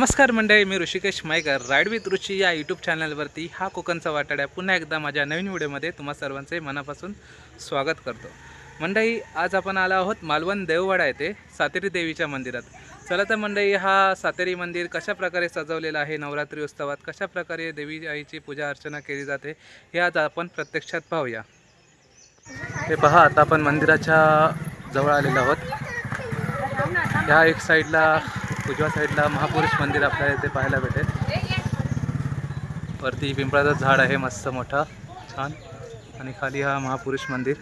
नमस्कार मंडळी मी ऋषिकेश मायकर. राईड विथ रुची या यूट्यूब चॅनलवरती हा कोकणचा वाटाड्या पुन्हा एकदा माझ्या नवीन व्हिडिओमध्ये तुम्हा सर्वांचे मनापासून स्वागत करतो. मंडळी आज आपण आलो आहोत मालवण देववाडा येथे सातेरी देवीच्या मंदिरात. चला तर मंडळी हा सातेरी मंदिर कशा प्रकारे सजवलेलं आहे नवरात्री उत्सवात कशा प्रकारे देवी आईची पूजा अर्चना केली जाते हे आज आपण प्रत्यक्षात पाहूया. हे पहा आता आपण मंदिराच्या जवळ आलेलो आहोत. ह्या एक साईडला उजव्या साईडला महापुरुष मंदिर आपल्याला इथे पाहायला भेटेल. वरती पिंपळाचं झाड आहे मस्त मोठा छान. आणि खाली हा महापुरुष मंदिर.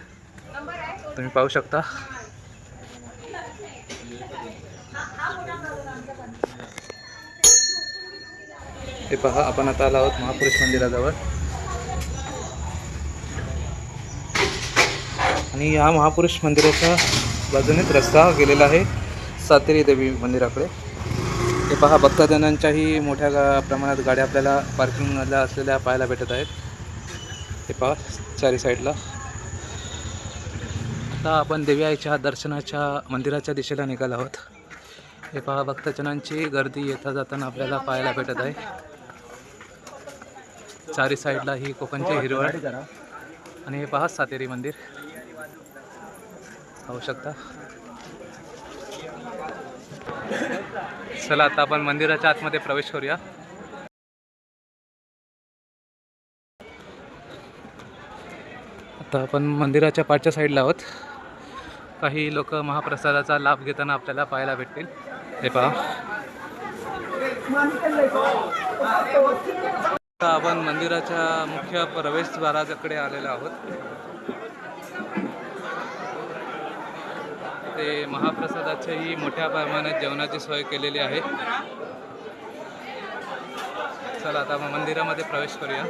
तुम्ही पाहू शकता. हे पहा आपण आता आलो आहोत महापुरुष मंदिराजवळ. आणि या महापुरुष मंदिराच्या बाजूनेच रस्ता गेलेला आहे सातेरी देवी मंदिराकडे. हे पहा भक्तजनांच्याही मोठ्या गा प्रमाणात गाड्या आपल्याला पार्किंगला असलेल्या पाहायला भेटत आहेत. हे पहा चारी साईडला आता आपण देवी आईच्या दर्शनाच्या मंदिराच्या दिशेला निघालो आहोत. हे पहा भक्तजनांची गर्दी येता जाताना आपल्याला पाहायला भेटत आहे. चारी साईडला ही कोकणची हिरवळ. आणि हे पहा सातेरी मंदिर. पाहू शकता चला आता आपण मंदिराच्या आतमध्ये प्रवेश करूया. आता आपण मंदिराच्या पाठच्या साईडला आहोत. काही लोक महाप्रसादाचा लाभ घेताना आपल्याला पाहायला भेटतील. हे पहा. आता आपण मंदिराच्या मुख्य प्रवेशद्वाराकडे आलेलो आहोत. ते महाप्रसादाच्याही मोठ्या प्रमाणात जेवणाची सोय केलेली आहे. चला आता मग मंदिरामध्ये प्रवेश करूया.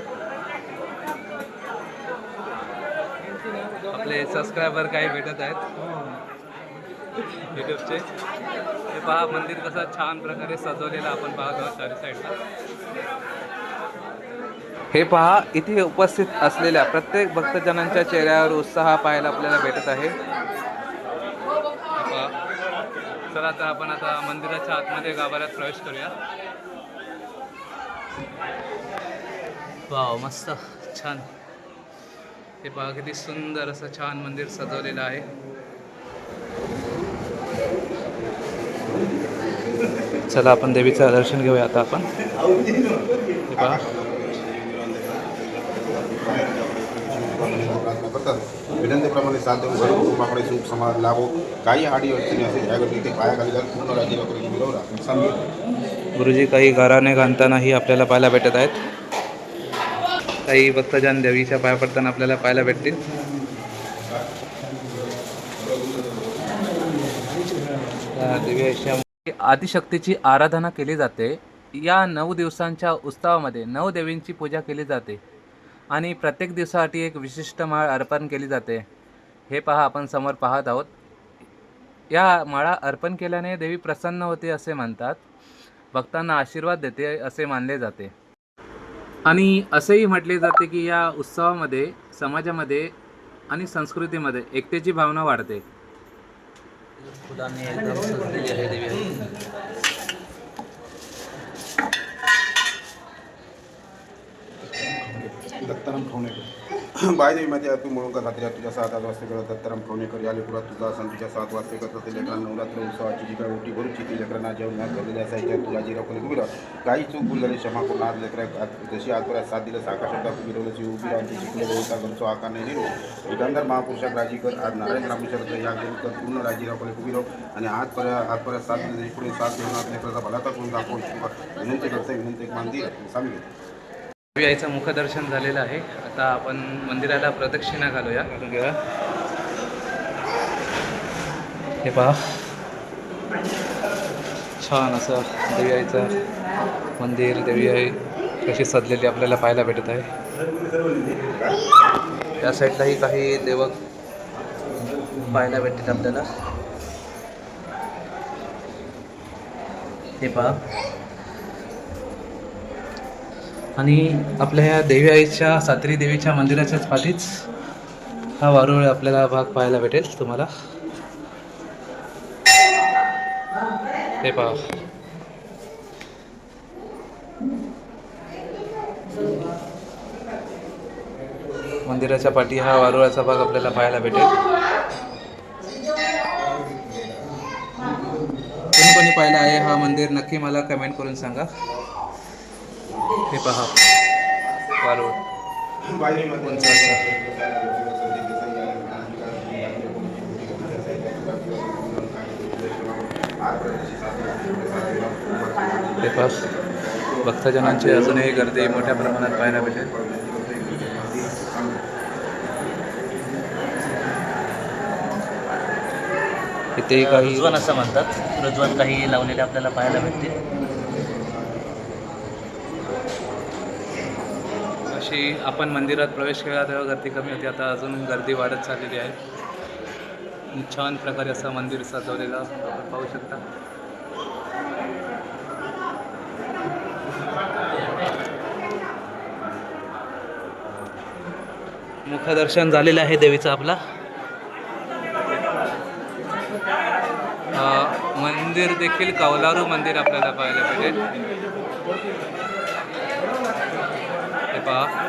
आपले सबस्क्रायबर काही भेटत आहेत. युट्यूबचे हे पहा मंदिर कसं छान प्रकारे सजवलेलं आपण पाहत आहोत चारी साईडला हे पहा इथे उपस्थित असलेल्या प्रत्येक भक्तजनांच्या चेहऱ्यावर उत्साह पाहायला आपल्याला भेटत आहे. चला तर आपण आता मंदिराच्या आतमध्ये गाभाऱ्यात प्रवेश करूया. वाव मस्त छान. हे पहा किती सुंदर असं छान मंदिर सजवलेलं आहे. चला आपण देवीचं दर्शन घेऊया आता आपण. हे पहा. विनंतीप्रमाणे साथ देऊन सर्व कुटुंबाकडे सुख समाज लाभो. काही अडी अडचणी असेल त्याकडे तिथे पायाखाली घाल पूर्ण राज्याला करून मिळवला गुरुजी काही घराने घालतानाही आपल्याला पाहायला भेटत आहेत. काही भक्तजन देवीच्या पाया पडताना आपल्याला पाहायला भेटतील. आदिशक्तीची आराधना केली जाते. या नऊ दिवसांच्या उत्सवामध्ये नऊ देवींची पूजा केली जाते. आणि प्रत्येक दिवसासाठी एक विशिष्ट माळ अर्पण केली जाते. हे पहा आपण समोर पाहत आहोत. या माळा अर्पण केल्याने देवी प्रसन्न होते असे म्हणतात. भक्तांना आशीर्वाद देते असे मानले जाते. आणि असेही म्हटले जाते की या उत्सवामध्ये समाजामध्ये आणि संस्कृतीमध्ये एकतेची भावना वाढते फुलांनी एकदम सजलेली आहे देवी आई. दत्ताराम बाय बायदेवी माझी तू म्हणून का रात्री तुझ्या सात आठ वाजता करत दत्ताराम खवणेकर या लेकरात तुझा सण तुझ्या सात वाजतेकर करत ते लेकरांना नवरात्र उत्सवाची जी काय ओटी भरूची ती लेकरांना जेवण करलेली असायच्या तुझ्या जिरा कोणी उभी राहा काही चूक भूल झाली क्षमा करून आज लेकरा जशी आजपर्यंत साथ दिलं आकाशात उभी राहिल्याची उभी राहायची शिकलेलं होता घरचो आकार नाही दिलो एकंदर महापुरुषाक राजीकर आज नारायण रामेश्वर या कर पूर्ण राजीराव कोणी उभी राहू? आणि आजपर्यंत आजपर्यंत साथ दिली पुढे साथ देऊन आज लेकराचा भलाता करून दाखवून विनंती करते विनंती एक मान दिली देवी आईचं मुखदर्शन झालेलं आहे. आता आपण मंदिराला प्रदक्षिणा घालूया. घालून हे पहा. छान असं देवी आईचं मंदिर देवी आई कशी सजलेली आपल्याला पाहायला भेटत आहे. त्या साईडलाही काही देवक पाहायला भेटतील आपल्याला. हे पहा. आणि आपल्या ह्या देवी आईच्या सात्री देवीच्या मंदिराच्याच पाठीच हा वारुळ आपल्याला भाग पाहायला भेटेल तुम्हाला. हे पहा. मंदिराच्या पाठी हा वारुळाचा भाग आपल्याला पाहायला भेटेल. कोणी कोणी पाहिलं आहे हा मंदिर नक्की मला कमेंट करून सांगा. हे पहा. वारुळ हे पहा. भक्तजनांची अजूनही गर्दी मोठ्या प्रमाणात पाहायला भेटेल ते काही रुजवण असं म्हणतात. रुजवण काही लावलेले आपल्याला पाहायला भेटतील अशी आपण मंदिरात प्रवेश केला तेव्हा गर्दी कमी होती. आता अजून गर्दी वाढत चाललेली आहे. छान प्रकारे असं मंदिर सजवलेलं आपण पाहू शकता. मुखदर्शन झालेलं आहे देवीचं आपला. मंदिर देखील कौलारू मंदिर आपल्याला पाहायला भेटेल. पहा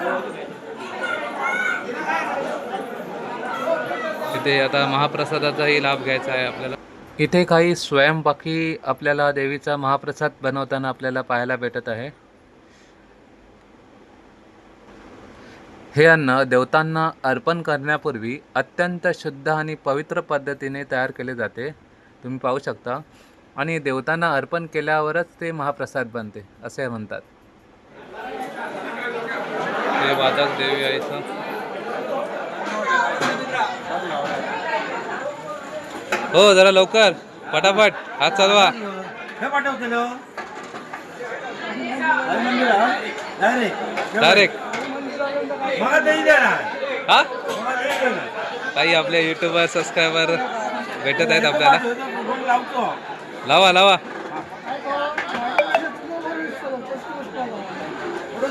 इथे आता महाप्रसादाचाही लाभ घ्यायचा आहे आपल्याला. इथे काही स्वयंपाकी आपल्याला देवीचा महाप्रसाद बनवताना आपल्याला पाहायला भेटत आहे. हे अन्न देवतांना अर्पण करण्यापूर्वी अत्यंत शुद्ध आणि पवित्र पद्धतीने तयार केले जाते. तुम्ही पाहू शकता. आणि देवतांना अर्पण केल्यावरच ते महाप्रसाद बनते असे म्हणतात. हे वादक देवी आईचं हो जरा लवकर पटापट हात चालवा हे डायरेक्ट हा काही आपले युट्यूबर सबस्क्रायबर भेटत आहेत आपल्याला लावा लावा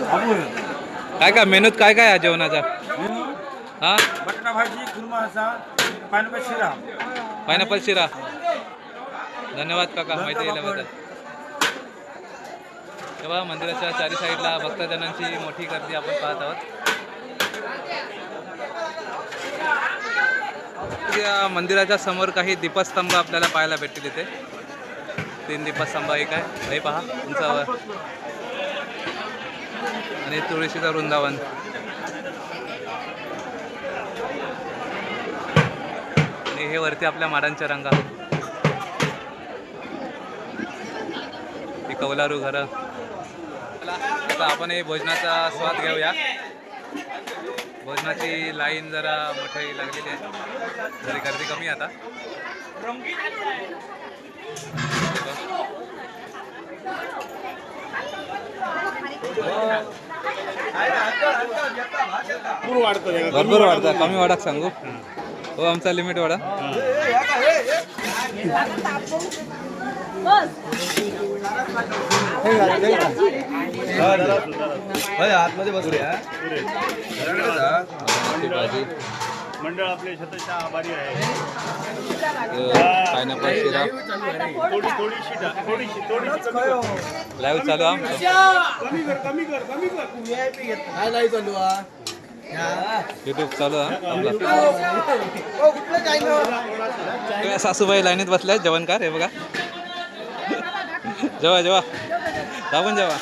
आपण काय काय मेनूत काय काय आहे जेवणाचा? हा? बटाटा भाजी कुर्मा असा पानपा शिरा. पायनॅपल शिरा. धन्यवाद काका माहिती दिल्याबद्दल. तेव्हा मंदिराच्या चारी साईडला भक्तजनांची मोठी गर्दी आपण पाहत आहोत. या मंदिराच्या समोर काही दीपस्तंभ आपल्याला पाहायला भेटतील इथे. तीन दीपस्तंभ एक आहे. हे पहा उंचावर आणि तुळशीचा वृंदावन. आणि हे वरती आपल्या माडांच्या रंगा. हे कौलारू घरं. आता आपण हे भोजनाचा स्वाद घेऊया. भोजनाची लाईन जरा मोठी लागलेली आहे. जरी गर्दी कमी आता. आहे आता भरपूर वाढता कमी वाढाक सांगू. हो आमचा लिमिट वाढा. ती भाजी. मंडळ आपले शतशः आभारी आहे. पायनॅपल शिरा. थोडी थोडीशी टा- थोडीशी थोडीशी कमी कर. लाईव्ह चालू आहे आमचं. कमी कर कमी कर कमी कर. युट्यूब चालू आहे? आपला तुझ्या सासूबाई लाईनीत बसल्या आहेत जेवणकार हे बघा. जेवा जेवा. दाबून जेवा.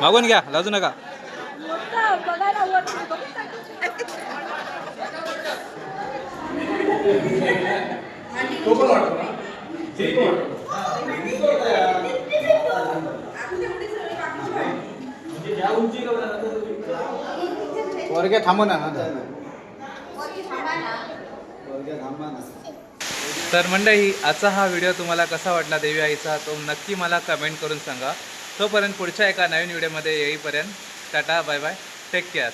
मागून घ्या लाजू नका. वर्ग थांबू ना तर मंडळी आजचा हा व्हिडिओ तुम्हाला कसा वाटला देवी आईचा तो नक्की मला कमेंट करून सांगा. तोपर्यंत पुढच्या एका नवीन व्हिडिओमध्ये येईपर्यंत tata bye bye take care